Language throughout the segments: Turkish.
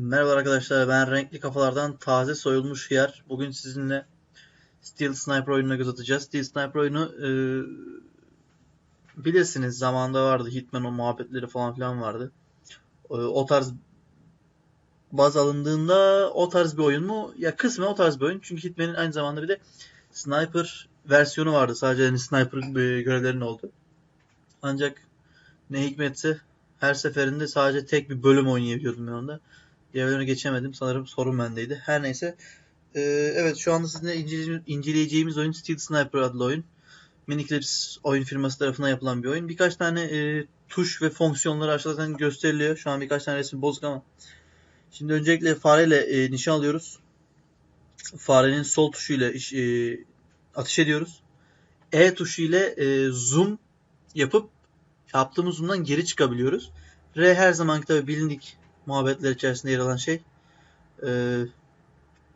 Merhaba arkadaşlar ben Renkli Kafalardan taze soyulmuş yer. Bugün sizinle Steel Sniper oyununa göz atacağız. Steel Sniper oyunu e, bilirsiniz zamanında vardı. Hitman o muhabbetleri falan filan vardı. E, o tarz baz alındığında o tarz bir oyun mu? Ya kısmen o tarz bir oyun. Çünkü Hitman'in aynı zamanda bir de Sniper versiyonu vardı. Sadece hani Sniper e, görevlerin oldu. Ancak ne hikmetse her seferinde sadece tek bir bölüm oynayabiliyordum ben onda. Diğerlerine geçemedim. Sanırım sorun bendeydi. Her neyse. Ee, evet şu anda sizinle inceleyeceğimiz, oyun Steel Sniper adlı oyun. Miniclips oyun firması tarafından yapılan bir oyun. Birkaç tane e, tuş ve fonksiyonları aşağıdan gösteriliyor. Şu an birkaç tane resim bozuk ama. Şimdi öncelikle fareyle e, nişan alıyoruz. Farenin sol tuşuyla iş, e, atış ediyoruz. E tuşu ile e, zoom yapıp yaptığımız zoom'dan geri çıkabiliyoruz. R her zamanki tabi bilindik muhabbetler içerisinde yer alan şey. E,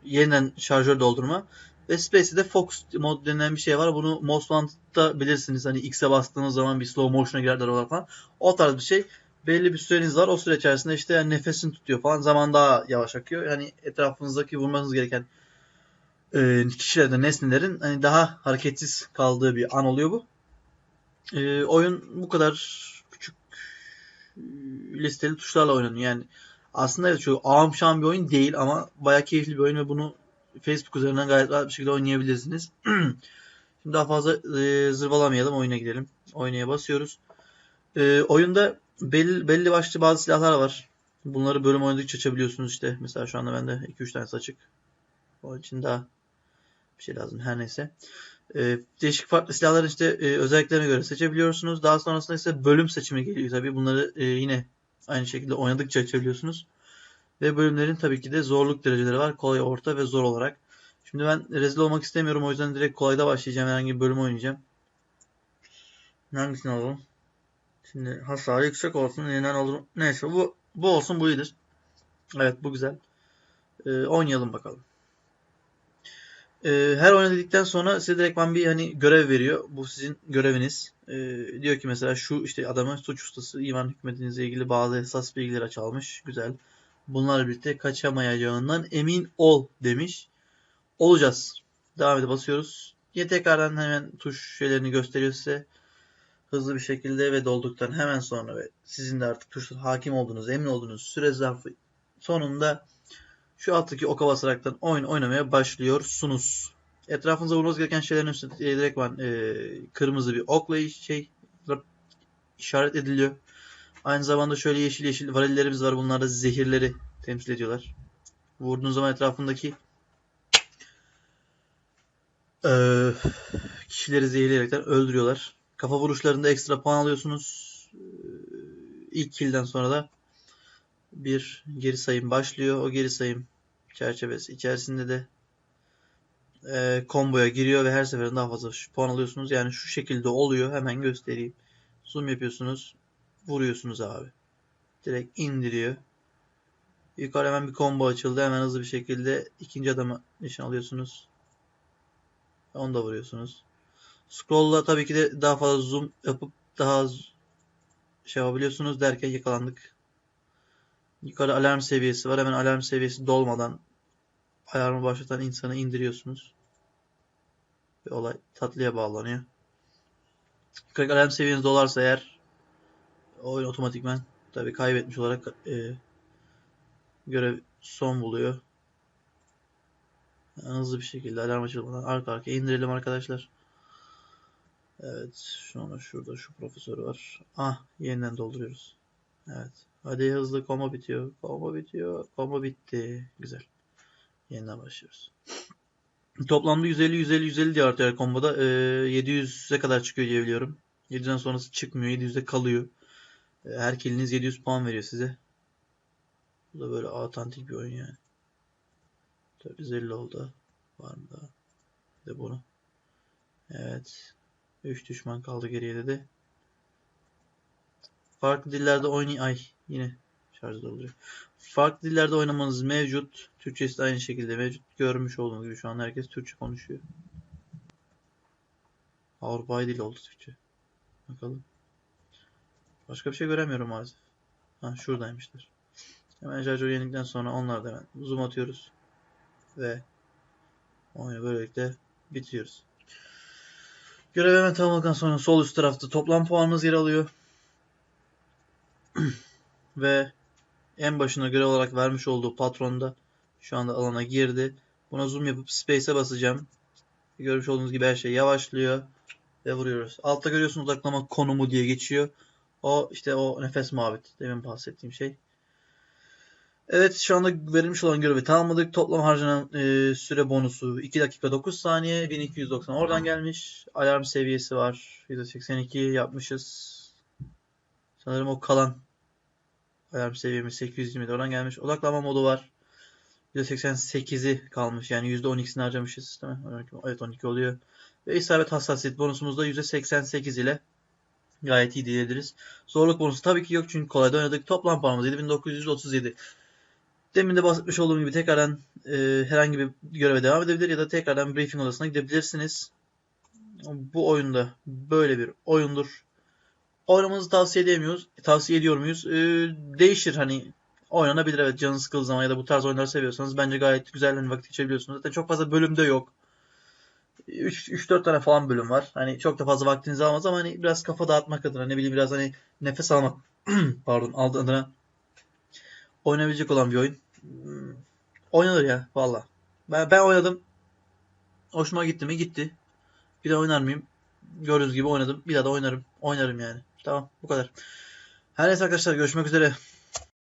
yeniden şarjör doldurma. Ve Space'de Fox mod denilen bir şey var. Bunu Most Wanted'da bilirsiniz. Hani X'e bastığınız zaman bir slow motion'a girerler olarak falan. O tarz bir şey. Belli bir süreniz var. O süre içerisinde işte yani nefesini tutuyor falan. Zaman daha yavaş akıyor. Yani etrafınızdaki vurmanız gereken e, kişilerden, nesnelerin hani daha hareketsiz kaldığı bir an oluyor bu. E, oyun bu kadar listeli tuşlarla oynanıyor. Yani aslında evet çok ağam şam bir oyun değil ama bayağı keyifli bir oyun ve bunu Facebook üzerinden gayet rahat bir şekilde oynayabilirsiniz. Şimdi daha fazla e, zırvalamayalım oyuna gidelim. Oynaya basıyoruz. E, oyunda belli, belli başlı bazı silahlar var. Bunları bölüm oynadıkça açabiliyorsunuz işte. Mesela şu anda bende 2-3 tanesi açık. Onun için daha bir şey lazım. Her neyse. E, değişik farklı silahların işte e, özelliklerine göre seçebiliyorsunuz. Daha sonrasında ise bölüm seçimi geliyor tabii. Bunları e, yine aynı şekilde oynadıkça açabiliyorsunuz. Ve bölümlerin tabii ki de zorluk dereceleri var. Kolay, orta ve zor olarak. Şimdi ben rezil olmak istemiyorum. O yüzden direkt kolayda başlayacağım. Herhangi bir bölüm oynayacağım. Hangisini alalım? Şimdi hasarı yüksek olsun. Yeniden alırım. Neyse bu, bu olsun bu iyidir. Evet bu güzel. Ee, oynayalım bakalım. Ee, her oyna dedikten sonra size direkt ben bir hani görev veriyor. Bu sizin göreviniz. Ee, diyor ki mesela şu işte adamın suç ustası İvan hükümetinizle ilgili bazı esas bilgileri çalmış. Güzel. Bunlarla birlikte kaçamayacağından emin ol demiş. Olacağız. Devam edip basıyoruz. Yine tekrardan hemen tuş şeylerini gösteriyor size. Hızlı bir şekilde ve dolduktan hemen sonra ve sizin de artık tuşlara hakim olduğunuz, emin olduğunuz süre zarfı sonunda şu alttaki oka basaraktan oyun oynamaya başlıyorsunuz. Etrafınıza vurmanız gereken şeylerin üstünde direkt var, e, kırmızı bir okla şey işaret ediliyor. Aynı zamanda şöyle yeşil yeşil varillerimiz var. Bunlar da zehirleri temsil ediyorlar. Vurduğunuz zaman etrafındaki e, kişileri zehirleyerekten öldürüyorlar. Kafa vuruşlarında ekstra puan alıyorsunuz. İlk kill'den sonra da bir geri sayım başlıyor. O geri sayım çerçevesi içerisinde de e, komboya giriyor ve her seferinde daha fazla puan alıyorsunuz. Yani şu şekilde oluyor. Hemen göstereyim. Zoom yapıyorsunuz. Vuruyorsunuz abi. Direkt indiriyor. Yukarı hemen bir combo açıldı. Hemen hızlı bir şekilde ikinci adamı nişan alıyorsunuz. Onu da vuruyorsunuz. Scroll'la tabii ki de daha fazla zoom yapıp daha şey yapabiliyorsunuz derken yakalandık. Yukarı alarm seviyesi var. Hemen alarm seviyesi dolmadan alarmı başlatan insanı indiriyorsunuz. Ve olay tatlıya bağlanıyor. Yukarı alarm seviyeniz dolarsa eğer oyun otomatikman tabii kaybetmiş olarak e, görev son buluyor. Yani hızlı bir şekilde alarm açılmadan arka arkaya indirelim arkadaşlar. Evet. Şu anda şurada şu profesör var. Ah yeniden dolduruyoruz. Evet. Hadi hızlı koma bitiyor. Koma bitiyor. Koma bitti. Güzel. Yeniden başlıyoruz. Toplamda 150 150 150 diye artıyor komboda. Ee, 700'e kadar çıkıyor diye biliyorum. 700'den sonrası çıkmıyor. 700'de kalıyor. Ee, her kiliniz 700 puan veriyor size. Bu da böyle autentik bir oyun yani. 450 oldu. Var mı daha? Bir de bunu. Evet. 3 düşman kaldı geriye dedi. Farklı dillerde oynay... Ay yine şarjda oluyor. Farklı dillerde oynamanız mevcut. Türkçesi de aynı şekilde mevcut. Görmüş olduğunuz gibi şu an herkes Türkçe konuşuyor. Avrupa dil oldu Türkçe. Bakalım. Başka bir şey göremiyorum maalesef. Ha şuradaymışlar. Hemen şarjör yenildikten sonra onları da hemen zoom atıyoruz. Ve oyunu böylelikle bitiriyoruz. Görev hemen tamamladıktan sonra sol üst tarafta toplam puanınız yer alıyor. Ve en başına görev olarak vermiş olduğu patronda şu anda alana girdi. Buna zoom yapıp space'e basacağım. Görmüş olduğunuz gibi her şey yavaşlıyor ve vuruyoruz. Altta görüyorsunuz odaklama konumu diye geçiyor. O işte o nefes muhabbeti. Demin bahsettiğim şey. Evet şu anda verilmiş olan görevi tamamladık. Toplam harcanan e, süre bonusu 2 dakika 9 saniye. 1290 oradan gelmiş. Alarm seviyesi var. 182 yapmışız. Sanırım o kalan alarm seviyemiz 820 oradan gelmiş. Odaklanma modu var. %88'i kalmış. Yani %12'sini harcamışız. Değil mi? 12, evet 12 oluyor. Ve isabet hassasiyet bonusumuz da %88 ile gayet iyi diyebiliriz. Zorluk bonusu tabii ki yok çünkü kolayda oynadık. Toplam puanımız 7937. Demin de bahsetmiş olduğum gibi tekrardan e, herhangi bir göreve devam edebilir ya da tekrardan briefing odasına gidebilirsiniz. Bu oyunda böyle bir oyundur. Oynamanızı tavsiye edemiyoruz. Tavsiye ediyor muyuz? E, değişir hani oynanabilir evet canınız sıkıldığı zaman ya da bu tarz oyunları seviyorsanız bence gayet güzel hani vakit geçirebiliyorsunuz. Zaten çok fazla bölüm de yok. 3-4 tane falan bölüm var. Hani çok da fazla vaktinizi almaz ama hani biraz kafa dağıtmak adına ne bileyim biraz hani nefes almak pardon adına oynayabilecek olan bir oyun. Hmm, Oynanır ya valla. Ben, ben oynadım. Hoşuma gitti mi? Gitti. Bir daha oynar mıyım? Gördüğünüz gibi oynadım. Bir daha da oynarım. Oynarım yani. Tamam bu kadar. Her neyse arkadaşlar görüşmek üzere.